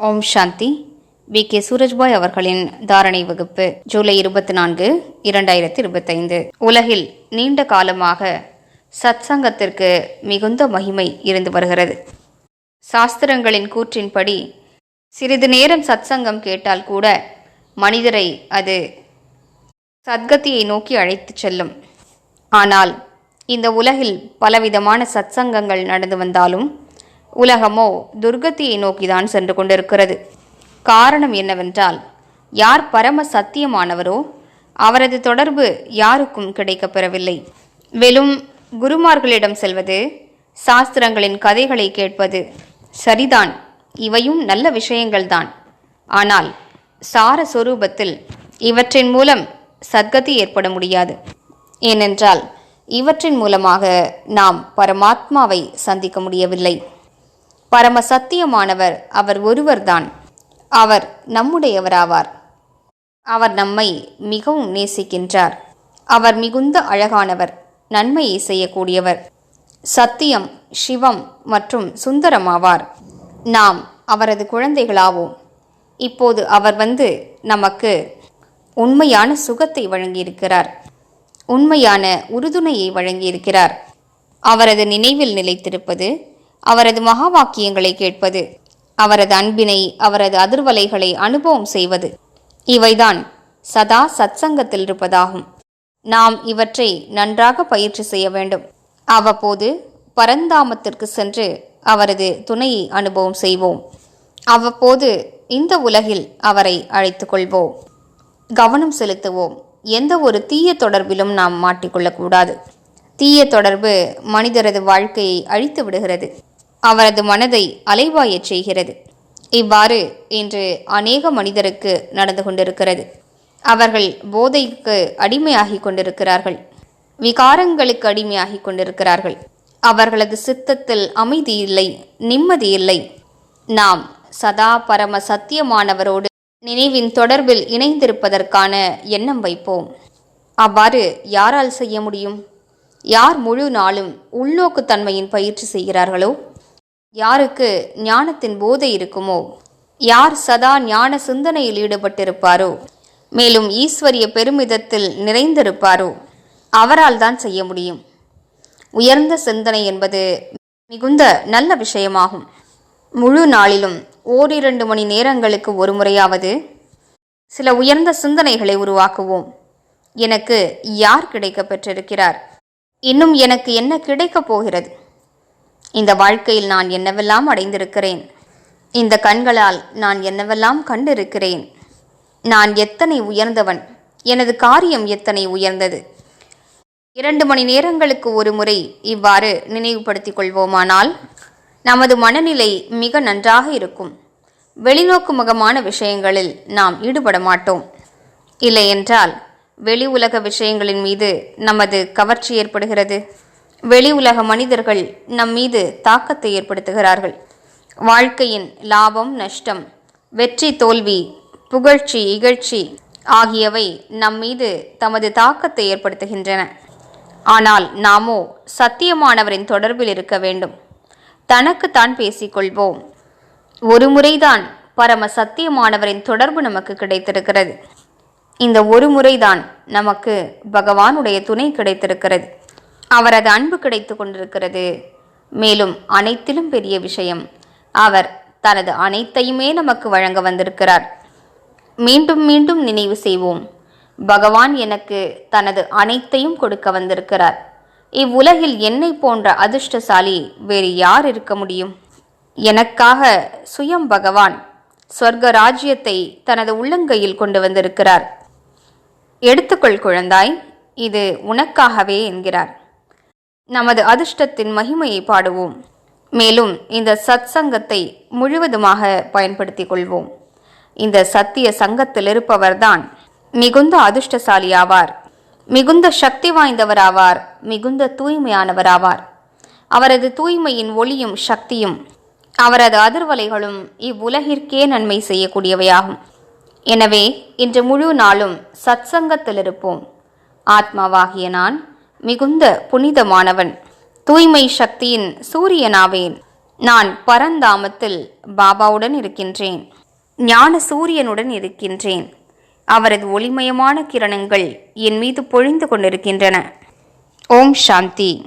Om Shanti. We. K. Surajbhai அவர்களின் தாரணை வகுப்பு ஜூலை இருபத்தி நான்கு இரண்டாயிரத்தி இருபத்தைந்து. உலகில் நீண்ட காலமாக சத்சங்கத்திற்கு மிகுந்த மகிமை இருந்து வருகிறது. சாஸ்திரங்களின் கூற்றின்படி சிறிது நேரம் சத்சங்கம் கேட்டால் கூட மனிதரை அது சத்கதியை நோக்கி அழைத்துச் செல்லும். ஆனால் இந்த உலகில் பலவிதமான சத்சங்கங்கள் நடந்து வந்தாலும் உலகமோ துர்கத்தியை நோக்கிதான் சென்று கொண்டிருக்கிறது. காரணம் என்னவென்றால் யார் பரம சத்தியமானவரோ அவரது தொடர்பு யாருக்கும் கிடைக்கப்பெறவில்லை வெறும் குருமார்களிடம் செல்வது சாஸ்திரங்களின் கதைகளை கேட்பது சரிதான் இவையும் நல்ல விஷயங்கள்தான். ஆனால் சார சொரூபத்தில் இவற்றின் மூலம் சத்கதி ஏற்பட முடியாது. ஏனென்றால் இவற்றின் மூலமாக நாம் பரமாத்மாவை சந்திக்க முடியவில்லை. பரம சத்தியமானவர் அவர் ஒருவர்தான். அவர் நம்முடையவராவார். அவர் நம்மை மிகவும் நேசிக்கின்றார். அவர் மிகுந்த அழகானவர் நன்மையை செய்யக்கூடியவர். சத்தியம் சிவம் மற்றும் சுந்தரமாவார். நாம் அவரது குழந்தைகளாவோம். இப்போது அவர் வந்து நமக்கு உண்மையான சுகத்தை வழங்கியிருக்கிறார். உண்மையான உறுதுணையை வழங்கியிருக்கிறார். அவரது நினைவில் நிலைத்திருப்பது அவரது மகா வாக்கியங்களை கேட்பது அவரது அன்பினை அவரது அதிர்வலைகளை அனுபவம் செய்வது. இவைதான் சதா சத்சங்கத்தில் இருப்பதாகும். நாம் இவற்றை நன்றாக பயிற்சி செய்ய வேண்டும். அவ்வப்போது பரந்தாமத்திற்கு சென்று அவரது துணையை அனுபவம் செய்வோம். அவ்வப்போது இந்த உலகில் அவரை அழைத்து கொள்வோம். கவனம் செலுத்துவோம். எந்த ஒரு தீய தொடர்பிலும் நாம் மாட்டிக்கொள்ளக்கூடாது. தீய தொடர்பு மனிதரது வாழ்க்கையை அழித்து விடுகிறது. அவரது மனதை அலைவாயச் செய்கிறது. இவ்வாறு இன்று அநேக மனிதருக்கு நடந்து கொண்டிருக்கிறது. அவர்கள் போதைக்கு அடிமையாகிக் கொண்டிருக்கிறார்கள். விகாரங்களுக்கு அடிமையாகிக் கொண்டிருக்கிறார்கள். அவர்களது சித்தத்தில் அமைதி இல்லை நிம்மதி இல்லை நாம் சதா பரம சத்தியமானவரோடு நினைவின் தொடர்பில் இணைந்திருப்பதற்கான எண்ணம் வைப்போம். அவ்வாறு யாரால் செய்ய முடியும்? யார் முழு நாளும் உள்நோக்குத்தன்மையின் பயிற்சி செய்கிறார்களோ? யாருக்கு ஞானத்தின் போதை இருக்குமோ? யார் சதா ஞான சிந்தனையில் ஈடுபட்டிருப்பாரோ? மேலும் ஈஸ்வரிய பெருமிதத்தில் நிறைந்திருப்பாரோ? அவரால் தான் செய்ய முடியும். உயர்ந்த சிந்தனை என்பது மிகுந்த நல்ல விஷயமாகும். முழு நாளிலும் ஓரிரண்டு மணி நேரங்களுக்கு ஒரு முறையாவது சில உயர்ந்த சிந்தனைகளை உருவாக்குவோம். எனக்கு யார் கிடைக்க பெற்றிருக்கிறார் இன்னும் எனக்கு என்ன கிடைக்கப் போகிறது? இந்த வாழ்க்கையில் நான் என்னவெல்லாம் அடைந்திருக்கிறேன்? இந்த கண்களால் நான் என்னவெல்லாம் கண்டிருக்கிறேன்? நான் எத்தனை உயர்ந்தவன்? எனது காரியம் எத்தனை உயர்ந்தது? இரண்டு மணி நேரங்களுக்கு ஒரு முறை இவ்வாறு நினைவுபடுத்திக் கொள்வோமானால் நமது மனநிலை மிக நன்றாக இருக்கும். வெளிநோக்கு முகமான விஷயங்களில் நாம் ஈடுபட மாட்டோம். இல்லையென்றால் வெளி உலக விஷயங்களின் மீது நமது கவர்ச்சி ஏற்படுகிறது. வெளி உலக மனிதர்கள் நம் மீது தாக்கத்தை ஏற்படுத்துகிறார்கள். வாழ்க்கையின் லாபம் நஷ்டம் வெற்றி தோல்வி புகழ்ச்சி இகழ்ச்சி ஆகியவை நம் மீது தமது தாக்கத்தை ஏற்படுத்துகின்றன. ஆனால் நாமோ சத்தியமானவரின் தொடர்பில் இருக்க வேண்டும். தனக்குத்தான் பேசிக்கொள்வோம் ஒரு முறைதான் பரம சத்தியமானவரின் தொடர்பு நமக்கு கிடைத்திருக்கிறது. இந்த ஒரு முறைதான் நமக்கு பகவானுடைய துணை கிடைத்திருக்கிறது. அவரது அன்பு கிடைத்து கொண்டிருக்கிறது. மேலும் அனைத்திலும் பெரிய விஷயம் அவர் தனது அனைத்தையுமே நமக்கு வழங்க வந்திருக்கிறார். மீண்டும் மீண்டும் நினைவு செய்வோம். பகவான் எனக்கு தனது அனைத்தையும் கொடுக்க வந்திருக்கிறார். இவ்வுலகில் என்னை போன்ற அதிர்ஷ்டசாலி வேறு யார் இருக்க முடியும்? எனக்காக சுயம் பகவான் சொர்க்க ராஜ்யத்தை தனது உள்ளங்கையில் கொண்டு வந்திருக்கிறார். எடுத்துக்கொள் குழந்தாய் இது உனக்காகவே என்கிறார். நமது அதிர்ஷ்டத்தின் மகிமையை பாடுவோம். மேலும் இந்த சத் சங்கத்தை முழுவதுமாக பயன்படுத்திக் கொள்வோம். இந்த சத்திய சங்கத்தில் இருப்பவர்தான் மிகுந்த அதிர்ஷ்டசாலி ஆவார் மிகுந்த சக்தி வாய்ந்தவராவார். மிகுந்த தூய்மையானவராவார். அவரது தூய்மையின் ஒளியும் சக்தியும் அவரது அதிர்வலைகளும் இவ்வுலகிற்கே நன்மை செய்யக்கூடியவையாகும். எனவே இன்று முழு நாளும் சத்சங்கத்தில் இருப்போம் ஆத்மாவாகிய நான் மிகுந்த புனிதமானவன். தூய்மை சக்தியின் சூரியனாவேன். நான் பரந்தாமத்தில் பாபாவுடன் இருக்கின்றேன். ஞான சூரியனுடன் இருக்கின்றேன். அவரது ஒளிமயமான கிரணங்கள் என் மீது பொழிந்து கொண்டிருக்கின்றன. ஓம் சாந்தி.